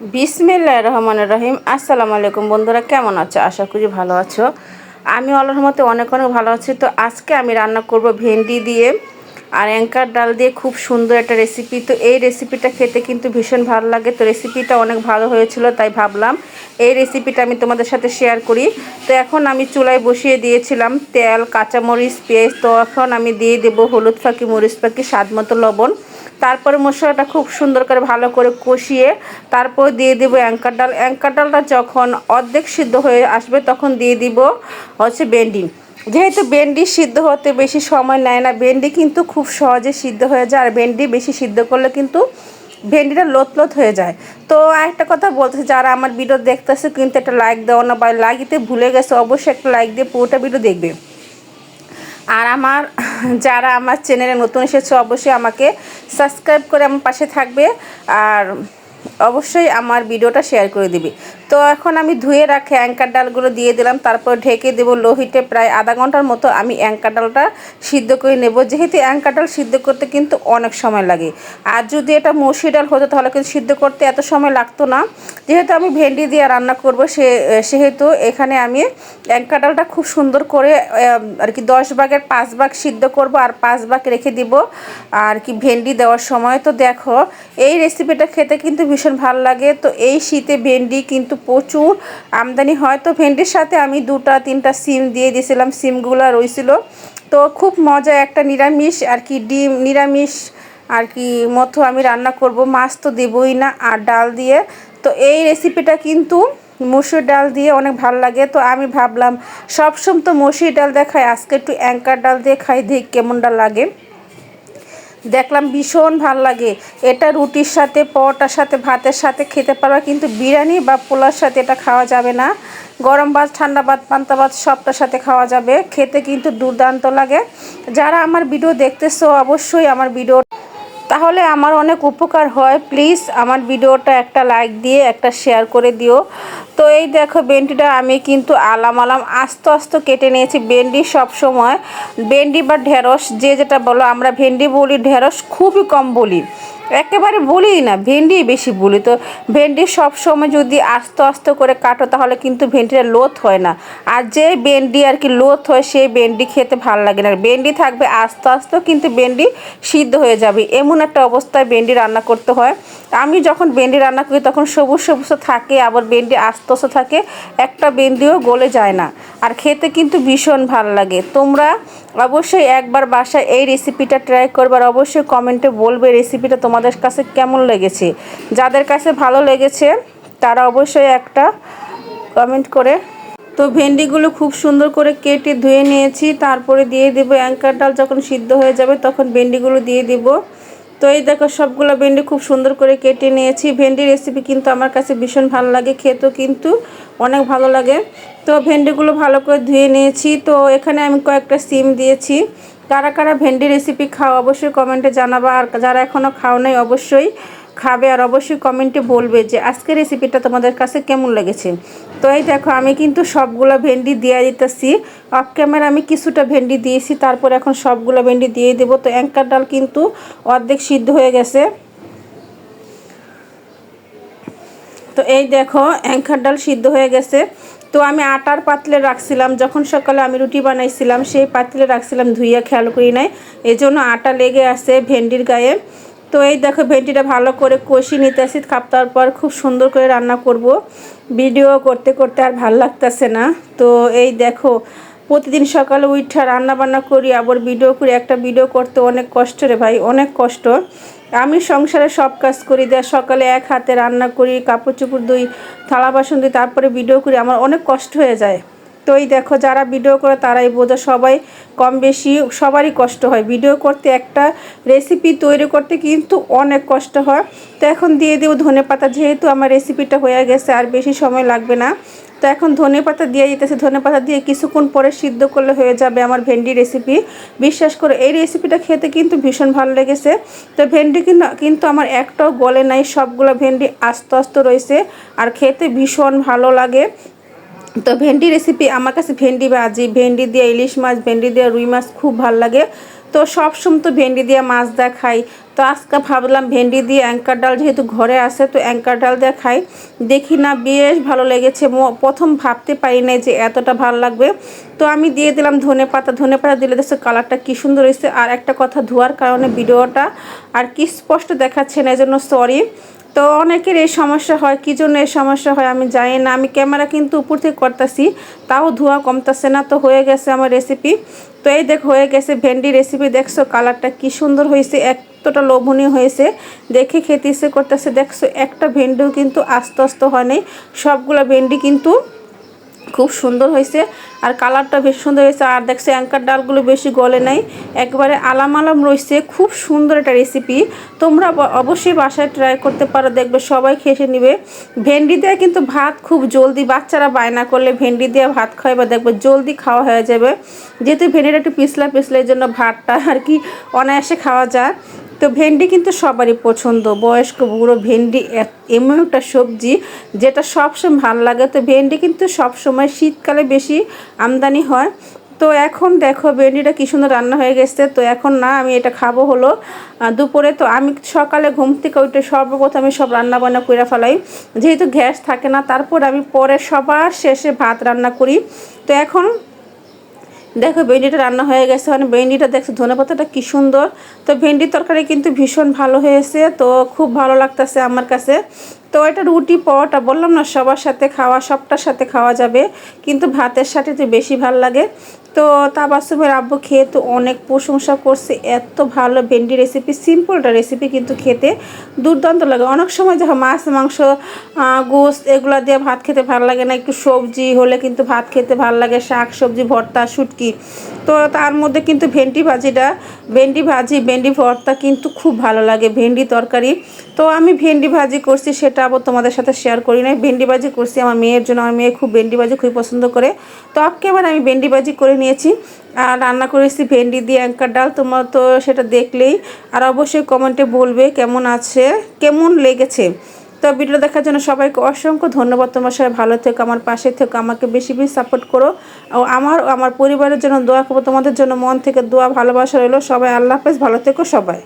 বিসমিল্লাহ রহমান রহিম। আসসালামু আলাইকুম বন্ধুরা, কেমন আছো? আশা করি ভালো আছো। আমি আল্লাহর মতে অনেক অনেক ভালো আছি। তো আজকে আমি রান্না করব ভেন্ডি দিয়ে। আর অ্যাঙ্কার ডাল দিয়ে খুব সুন্দর একটা রেসিপি তো এই রেসিপিটা খেতে কিন্তু ভীষণ ভালো লাগে। তো রেসিপিটা অনেক ভালো হয়েছিল, তাই ভাবলাম এই রেসিপিটা আমি তোমাদের সাথে শেয়ার করি। তো এখন আমি চুলায় বসিয়ে দিয়েছিলাম তেল, কাঁচামরিচ, পেঁয়াজ। তো এখন আমি দিয়ে দেবো হলুদ ফাঁকি, মরিচ ফাঁকি, স্বাদ মতো লবণ। তারপরে মশলাটা খুব সুন্দর করে ভালো করে কষিয়ে তারপর দিয়ে দিব অ্যাঙ্কার ডাল। অ্যাঙ্কার ডালটা যখন অর্ধেক সিদ্ধ হয়ে আসবে, তখন দিয়ে দিব হচ্ছে বেন্ডি। যেহেতু ভেন্ডি সিদ্ধ হতে বেশি সময় নেয় না, ভেন্ডি কিন্তু খুব সহজে সিদ্ধ হয়ে যায় আর ভেন্ডি বেশি সিদ্ধ করলে কিন্তু ভেন্ডিটা লোত লোত হয়ে যায়। তো একটা কথা বলতেছি যারা আমার ভিডিও দেখতেছে কিন্তু একটা লাইক দেওয়া না বা লাইক দিতে ভুলে গেছে, অবশ্যই একটা লাইক দিয়ে পুরোটা ভিডিও দেখবে। আর আমার, যারা আমার চ্যানেলে নতুন এসেছে, অবশ্যই আমাকে সাবস্ক্রাইব করে আমার পাশে থাকবে আর অবশ্যই আমার ভিডিওটা শেয়ার করে দিবি। তো এখন আমি ধুয়ে রাখে অ্যাঙ্কার ডালগুলো দিয়ে দিলাম, তারপর ঢেকে দেবো লোহিটে প্রায় আধা ঘণ্টার মতো আমি অ্যাঙ্কার ডালটা সিদ্ধ করে নেব। যেহেতু অ্যাঙ্কার ডাল সিদ্ধ করতে কিন্তু অনেক সময় লাগে। আর যদি এটা মসুর ডাল হতো তাহলে কিন্তু সিদ্ধ করতে এত সময় লাগতো না। যেহেতু আমি ভেন্ডি দিয়ে রান্না করব, সে, সেহেতু এখানে আমি অ্যাঙ্কার ডালটা খুব সুন্দর করে আর কি দশ ভাগের পাঁচ ভাগ সিদ্ধ করব আর পাঁচ ভাগ রেখে দিব, আর কি ভেন্ডি দেওয়ার সময়। তো দেখো, এই রেসিপিটা খেতে কিন্তু ভীষণ ভালো লাগে। তো এই শীতে ভেন্ডি কিন্তু প্রচুর। আমদানি হয়। তো ভেন্ডির সাথে আমি দুটা, তিনটা সিম দিয়ে দিয়েছিলাম। সিমগুলো রয়েছিল। তো খুব মজা একটা নিরামিষ আর কি ডিম, নিরামিষ আর কি মতো আমি রান্না করব। মাছ তো দেবই না। আর ডাল দিয়ে। তো এই রেসিপিটা কিন্তু মসুর ডাল দিয়ে অনেক ভালো লাগে। তো আমি ভাবলাম, সবসময় তো মসুর ডাল দেখায়। আজকে একটু অ্যাঙ্কার ডাল দিয়ে খাই দিই কেমনটা লাগে। দেখলাম ভীষণ ভালো লাগে। এটা রুটির সাথে, পরোটার সাথে, ভাতের সাথে খেতে পারবা, কিন্তু বিরিয়ানি বা পোলার সাথে এটা খাওয়া যাবে না। গরম ভাত, ঠান্ডা ভাত, পান্তা ভাত সবটার সাথে খাওয়া যাবে। খেতে কিন্তু দুর্দান্ত লাগে। যারা আমার ভিডিও দেখতেছো, অবশ্যই আমার ভিডিও তাহলে আমার অনেক উপকার হয়। প্লিজ আমার ভিডিওটা একটা লাইক দিয়ে, একটা শেয়ার করে দিও। তো এই দেখো বেন্ডিটা আমি কিন্তু আলাম আলাম, আস্তে আস্তে কেটে নিয়েছি। বেন্ডি সব সময় বেন্ডি বা ঢেঁড়স, যে যেটা বলো, আমরা ভেন্ডি বলি, ঢেঁড়স খুবই কম বলি। একেবারে বলি না ভেন্ডি বেশি বলি। তো ভেন্ডি সব সময় যদি আস্তে আস্তে করে কাটো, তাহলে কিন্তু ভেন্ডিটা লোথ হয় না। আর যে ভেন্ডি আর কি লোথ হয় সেই ভেন্ডি খেতে ভালো লাগে না। ভেন্ডি থাকবে আস্তে আস্তেও কিন্তু ভেন্ডি সিদ্ধ হয়ে যাবে। এমন একটা অবস্থায় ভেন্ডি রান্না করতে হয়। আমি যখন ভেন্ডি রান্না করি, তখন সবুজ সবুজ থাকে, আবার ভেন্ডি আস্তে আস্তে থাকে। একটা ভেন্ডিও গলে যায় না। আর খেতে কিন্তু ভীষণ ভালো লাগে। তোমরা অবশ্যই একবার বাসায় এই রেসিপিটা ট্রাই করবার। অবশ্যই কমেন্টে বলবে রেসিপিটা তোমাদের কাছে কেমন লেগেছে। যাদের কাছে ভালো লেগেছে, তারা অবশ্যই একটা কমেন্ট করে। তো ভেন্ডিগুলো খুব সুন্দর করে কেটে ধুয়ে নিয়েছি। তারপরে দিয়ে দেবো অ্যাঙ্কার ডাল যখন সিদ্ধ হয়ে যাবে, তখন ভেন্ডিগুলো দিয়ে দিব। তো এই দেখো, সবগুলো ভেন্ডি খুব সুন্দর করে কেটে নিয়েছি। ভেন্ডি রেসিপি কিন্তু আমার কাছে ভীষণ ভালো লাগে, খেতেও কিন্তু অনেক ভালো লাগে। তো ভেন্ডিগুলো ভালো করে ধুয়ে নিয়েছি। তো এখানে আমি কয়েকটা সিম দিয়েছি। কারা কারা ভেন্ডি রেসিপি খাও অবশ্যই কমেন্টে জানাবা, আর যারা এখনও খাও নাই, অবশ্যই খাবে আর অবশ্যই কমেন্টে বলবে যে আজকের রেসিপিটা তোমাদের কাছে কেমন লেগেছে। তো এই দেখো, আমি কিন্তু সবগুলো ভেন্ডি দিয়ে দিতেছি। অফ ক্যামেরা আমি কিছুটা ভেন্ডি দিয়েছি, তারপর এখন সবগুলো ভেন্ডি দিয়ে দেবো। তো অ্যাঙ্কার ডাল কিন্তু অর্ধেক সিদ্ধ হয়ে গেছে। তো এই দেখো, অ্যাঙ্কার ডাল সিদ্ধ হয়ে গেছে। তো আমি আটার পাতলে রাখছিলাম, যখন সকালে আমি রুটি বানাইছিলাম, সেই পাতলে রাখছিলাম, ধুইয়া খেয়াল করি নাই। এই জন্য আটা লেগে আছে ভেন্ডির গায়ে। তো এই দেখো ভেন্ডিটা ভালো করে কষি নিতে আসি খাপতার পর খুব সুন্দর করে রান্না করব। ভিডিও করতে করতে আর ভালো লাগতেছে না। তো এই দেখো, প্রতিদিন সকালে উঠা রান্না বান্না করি, আবার ভিডিও করি, একটা ভিডিও করতে অনেক কষ্ট রে ভাই, অনেক কষ্ট। আমি সংসারে সব কাজ করি দেয় সকালে এক হাতে রান্না করি, কাপড় চোপড় দুই থালা বাসন দিই তারপরে ভিডিও করি, আমার অনেক কষ্ট হয়ে যায়। তো এই দেখো, যারা ভিডিও করে তারাই বোঝা, সবাই কম বেশি, সবারই কষ্ট হয়। ভিডিও করতে একটা রেসিপি তৈরি করতে কিন্তু অনেক কষ্ট হয়। তো এখন দিয়ে দেবো ধনে পাতা, যেহেতু আমার রেসিপিটা হয়ে গেছে, আর বেশি সময় লাগবে না। তো এখন ধনে পাতা দিয়ে দিতেছে। ধনে পাতা দিয়ে কিছুক্ষণ পরে সিদ্ধ করলে হয়ে যাবে আমার ভেন্ডি রেসিপি বিশ্বাস করে, এই রেসিপিটা খেতে কিন্তু ভীষণ ভালো লেগেছে। তো ভেন্ডি কিন্তু আমার একটাও গলে নাই। সবগুলো ভেন্ডি আস্তে আস্তে রয়েছে, আর খেতে ভীষণ ভালো লাগে। তো ভেন্ডি রেসিপি আমার কাছে ভেন্ডি ভাজি ভেন্ডি দিয়ে ইলিশ মাছ, ভেন্ডি দিয়ে রুই মাছ খুব ভালো লাগে। তো সবসময় তো ভেন্ডি দিয়ে মাছ দেখাই তো আজকে ভাবলাম ভেন্ডি দিয়ে অ্যাঙ্কার ডাল যেহেতু ঘরে আসে তো অ্যাঙ্কার ডাল দিয়ে খাই। দেখি না, বেশ ভালো লেগেছে। প্রথম ভাবতে পারি নাই যে এতটা ভালো লাগবে। তো আমি দিয়ে দিলাম ধনে পাতা। ধনে পাতা দিলে দেখছ কালারটা কী সুন্দর হয়েছে। আর একটা কথা ধোয়ার কারণে ভিডিওটা আর কি স্পষ্ট দেখাচ্ছে না, এজন্য সরি তো অনেকের এই সমস্যা হয়, কী জন্য এই সমস্যা হয় আমি জানি না। আমি ক্যামেরা কিন্তু উপর থেকে করতেছি, তাও ধোঁয়া কমতেছে না, তো হয়ে গেছে আমার রেসিপি তো এই দেখ, হয়ে গেছে ভেন্ডি রেসিপি দেখছ কালারটা কি সুন্দর হয়েছে, এতটা লোভনীয় হয়েছে। দেখে খেতে ইচ্ছে করতেছে, দেখছ একটা ভেন্ডিও কিন্তু আস্তে আস্তে হয় নাই, সবগুলো ভেন্ডি কিন্তু খুব সুন্দর হয়েছে। আর কালারটা বেশ সুন্দর হয়েছে। আর দেখছে, অ্যাঙ্কার ডালগুলো বেশি গলে নাই। একবারে আলাম আলাম রয়েছে। খুব সুন্দর একটা রেসিপি তোমরা অবশ্যই বাসায় ট্রাই করতে পারো। দেখবে সবাই খেসে নিবে। ভেন্ডি দিয়ে কিন্তু ভাত খুব জলদি, বাচ্চারা বায়না করলে ভেন্ডি দিয়ে ভাত খায় বা দেখবে জলদি খাওয়া হয়ে যাবে। যেহেতু ভেন্ডিটা একটু পিছলা পিছলা জন্য ভাতটা আর কি অনায়াসে খাওয়া যায়। তো ভেন্ডি কিন্তু সবারই পছন্দ। বয়স্ক বুড়ো ভেন্ডি এমন একটা সবজি যেটা সবসময় ভালো লাগে। তো ভেন্ডি কিন্তু সবসময় শীতকালে বেশি আমদানি হয়। তো এখন দেখো ভেন্ডিটা কি সুন্দর রান্না হয়ে গেছে। তো এখন না, আমি এটা খাব হলো দুপুরে। তো আমি সকালে ঘুম থেকে উঠে সর্বপ্রথম আমি সব রান্না বান্না করে ফেলাই। যেহেতু গ্যাস থাকে না, তারপর আমি পরে সবার শেষে ভাত রান্না করি। তো এখন দেখো, ভেন্ডিটা রান্না হয়ে গেছে। মানে ভেন্ডিটা দেখছ, ধনে পাতাটা কী সুন্দর। তো ভেন্ডির তরকারি কিন্তু ভীষণ ভালো হয়েছে। তো খুব ভালো লাগতেছে আমার কাছে। তো এটা রুটি, পরোটা, বললাম না, সবার সাথে খাওয়া, সবটার সাথে খাওয়া যাবে। কিন্তু ভাতের সাথে তো বেশি ভালো লাগে। তো তা তাবাসুমের আব্বু খেয়ে তো অনেক প্রশংসা করছে, এত ভালো ভেন্ডি রেসিপি সিম্পলটা রেসিপি কিন্তু খেতে দুর্দান্ত লাগে। অনেক সময় যখন মাছ, মাংস গোস্ত এগুলো দিয়ে ভাত খেতে ভালো লাগে না, একটু সবজি হলে কিন্তু ভাত খেতে ভালো লাগে, শাক সবজি, ভর্তা, শুটকি। তো তার মধ্যে কিন্তু ভেন্ডি ভাজিটা, ভেন্ডি ভাজি, ভেন্ডি ভর্তা কিন্তু খুব ভালো লাগে। ভেন্ডি তরকারি তো আমি ভেন্ডি ভাজি করছি, সেটা আবার তোমাদের সাথে শেয়ার করি নাই। ভেন্ডি ভাজি করছি, আমার মেয়ের জন্য, আমার মেয়ে খুব ভেন্ডি ভাজি খুবই পছন্দ করে। তো আপকে এবার আমি ভেন্ডি ভাজি করে নিয়েছি, আর রান্না করেছি ভেন্ডি দিয়ে অ্যাঙ্কার ডাল। তোমার তো সেটা দেখলেই, আর অবশ্যই কমেন্টে বলবে কেমন আছে, কেমন লেগেছে। তো ভিডিও দেখার জন্য সবাইকে অসংখ্য ধন্যবাদ। তোমার সবাই ভালো থেকো, আমার পাশে থেকো, আমাকে বেশি বেশি সাপোর্ট করো। ও আমার আমার পরিবারের জন্য দোয়া করব, তোমাদের জন্য মন থেকে দোয়া, ভালোবাসা রইল। সবাই আল্লাহ হাফেজ, ভালো থেকো সবাই।